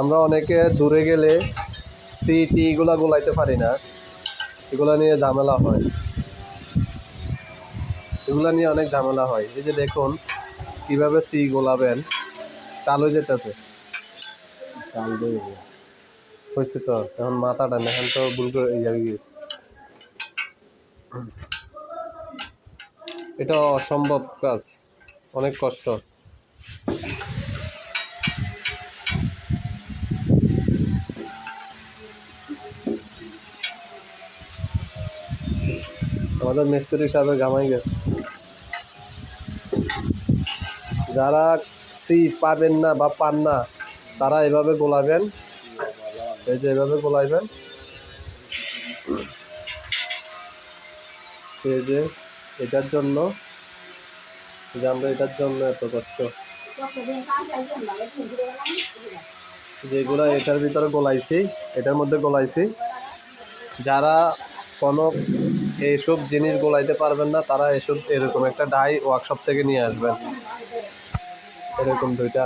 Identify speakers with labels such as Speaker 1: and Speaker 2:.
Speaker 1: আমরা অনেকে দূরে গেলে সিটি এগুলা গোলাইতে পারি না। এগুলা নিয়ে ঝামেলা হয়। এগুলা নিয়ে অনেক ঝামেলা হয়। এই যে দেখুন, কীভাবে সি গোলাবেন, কালো যেতেছে। হয়েছে তো? এখন মাথাটা এখন তো, ভুল করে গেছে। এটা অসম্ভব কাজ, অনেক কষ্ট। আমাদের মিস্ত্রি সাহেব গামাই গেছে। যারা সি পাবেন না বা পান না, তারা এভাবে গোলাবেন। এই যে এভাবে গোলাইবেন। এই যে এটার জন্য যে আমরা এটার জন্য এত কষ্ট। যেগুলো এটার ভিতরে গোলাইছি, এটার মধ্যে গোলাইছি। যারা কোনো এইসব জিনিস গোলাইতে পারবেন না, তারা এসব এরকম একটা ডাই ওয়ার্কশপ থেকে নিয়ে আসবেন। এরকম দুইটা।